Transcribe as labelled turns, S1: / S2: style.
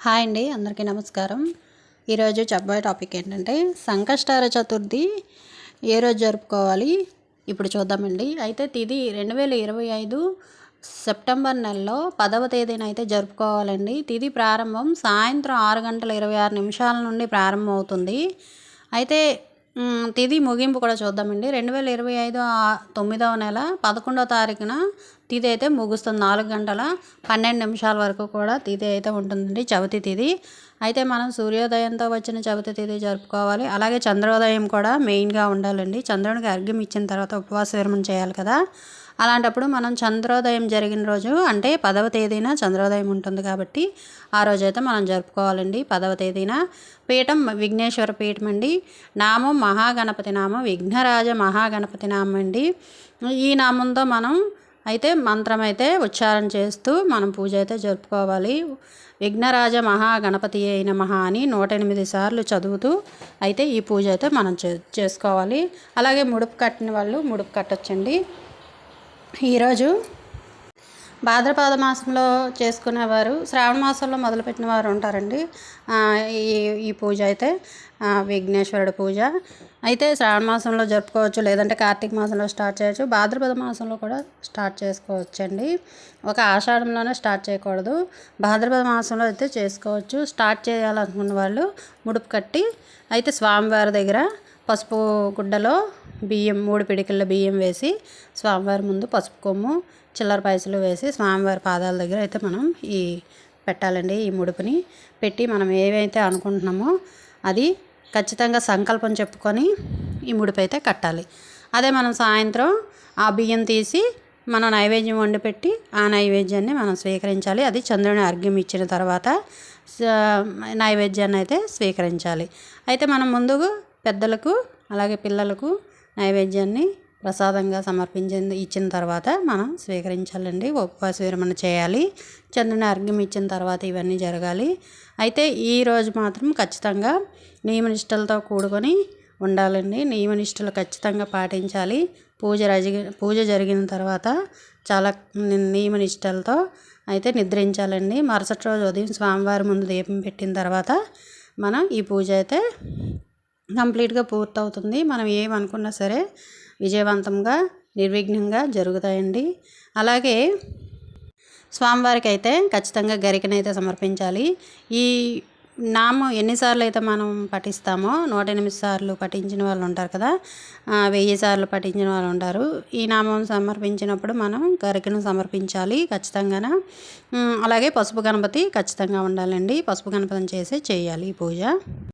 S1: Hi అండి అందరికీ నమస్కారం. ఈరోజు చెప్పబోయే టాపిక్ ఏంటంటే సంకష్టార చతుర్థి ఏ రోజు జరుపుకోవాలి? ఇప్పుడు చూద్దామండి. అయితే తిది రెండు వేల ఇరవై ఐదు సెప్టెంబర్ నెలలో పదవ తేదీన అయితే జరుపుకోవాలండి. తిది ప్రారంభం సాయంత్రం ఆరు గంటల ఇరవై ఆరు నిమిషాల నుండి ప్రారంభమవుతుంది. అయితే తిది ముగింపు కూడా చూద్దామండి. రెండు వేల ఇరవై ఐదు తొమ్మిదవ నెల పదకొండవ తారీఖున తిది అయితే ముగుస్తుంది. నాలుగు గంటల పన్నెండు నిమిషాల వరకు కూడా తిది అయితే ఉంటుందండి చవితి తిది. అయితే మనం సూర్యోదయంతో వచ్చిన చవితి తిది జరుపుకోవాలి. అలాగే చంద్రోదయం కూడా మెయిన్గా ఉండాలండి. చంద్రునికి అర్ఘ్యం ఇచ్చిన తర్వాత ఉపవాస విరమణ చేయాలి కదా. అలాంటప్పుడు మనం చంద్రోదయం జరిగిన రోజు అంటే పదవ తేదీన చంద్రోదయం ఉంటుంది కాబట్టి ఆ రోజైతే మనం జరుపుకోవాలండి. పదవ తేదీన పీఠం విఘ్నేశ్వర పీఠం అండి. నామం మహాగణపతి నామం విఘ్నరాజ మహాగణపతి నామం అండి. ఈ నామంతో మనం అయితే మంత్రం అయితే ఉచ్చారణ చేస్తూ మనం పూజ అయితే జరుపుకోవాలి. విఘ్నరాజ మహాగణపతి అయిన మహా అని నూట ఎనిమిది సార్లు చదువుతూ అయితే ఈ పూజ అయితే మనం చే చేసుకోవాలి. అలాగే ముడుపు కట్టిన వాళ్ళు ముడుపు కట్టొచ్చండి. ఈరోజు భాద్రపద మాసంలో చేసుకునేవారు శ్రావణ మాసంలో మొదలుపెట్టిన వారు ఉంటారండి. ఈ ఈ పూజ అయితే విఘ్నేశ్వరుడు పూజ. అయితే శ్రావణ మాసంలో జరుపుకోవచ్చు లేదంటే కార్తీక మాసంలో స్టార్ట్ చేయొచ్చు. భాద్రపద మాసంలో కూడా స్టార్ట్ చేసుకోవచ్చండి. ఒక ఆషాఢంలోనే స్టార్ట్ చేయకూడదు. భాద్రపద మాసంలో అయితే చేసుకోవచ్చు. స్టార్ట్ చేయాలనుకున్న వాళ్ళు ముడుపు కట్టి అయితే స్వామివారి దగ్గర పసుపు గుడ్డలో బియ్యం మూడు పిడికిళ్ళ బియ్యం వేసి స్వామివారి ముందు పసుపు కొమ్ము చిల్లర పైసలు వేసి స్వామివారి పాదాల దగ్గర అయితే మనం ఈ పెట్టాలండి ఈ ముడుపుని పెట్టి మనం ఏవైతే అనుకుంటున్నామో అది ఖచ్చితంగా సంకల్పం చెప్పుకొని ఈ ముడుపు అయితే కట్టాలి. అదే మనం సాయంత్రం ఆ బియ్యం తీసి మనం నైవేద్యం వండి పెట్టి ఆ నైవేద్యాన్ని మనం స్వీకరించాలి. అది చంద్రుని అర్ఘ్యం ఇచ్చిన తర్వాత నైవేద్యాన్ని అయితే స్వీకరించాలి. అయితే మనం ముందుగా పెద్దలకు అలాగే పిల్లలకు నైవేద్యాన్ని ప్రసాదంగా సమర్పించింది ఇచ్చిన తర్వాత మనం స్వీకరించాలండి. ఉపవాస విరమణ చేయాలి. చంద్రుని అర్ఘ్యం ఇచ్చిన తర్వాత ఇవన్నీ జరగాలి. అయితే ఈ రోజు మాత్రం ఖచ్చితంగా నియమనిష్టలతో కూడుకొని ఉండాలండి. నియమనిష్టలు ఖచ్చితంగా పాటించాలి. పూజ రజి పూజ జరిగిన తర్వాత చాలా నియమనిష్టలతో అయితే నిద్రించాలండి. మరుసటి రోజు ఉదయం స్వామివారి ముందు దీపం పెట్టిన తర్వాత మనం ఈ పూజ అయితే కంప్లీట్గా పూర్తవుతుంది. మనం ఏమనుకున్నా సరే విజయవంతంగా నిర్విఘ్నంగా జరుగుతాయండి. అలాగే స్వామివారికి అయితే ఖచ్చితంగా గరికనైతే సమర్పించాలి. ఈ నామం ఎన్నిసార్లు అయితే మనం పఠిస్తామో నూట ఎనిమిది సార్లు పఠించిన వాళ్ళు ఉంటారు కదా వెయ్యి సార్లు పఠించిన వాళ్ళు ఉంటారు. ఈ నామం సమర్పించినప్పుడు మనం గరికను సమర్పించాలి ఖచ్చితంగా అలాగే పసుపు గణపతి ఖచ్చితంగా ఉండాలండి. పసుపు గణపతిని చేసి చేయాలి ఈ పూజ.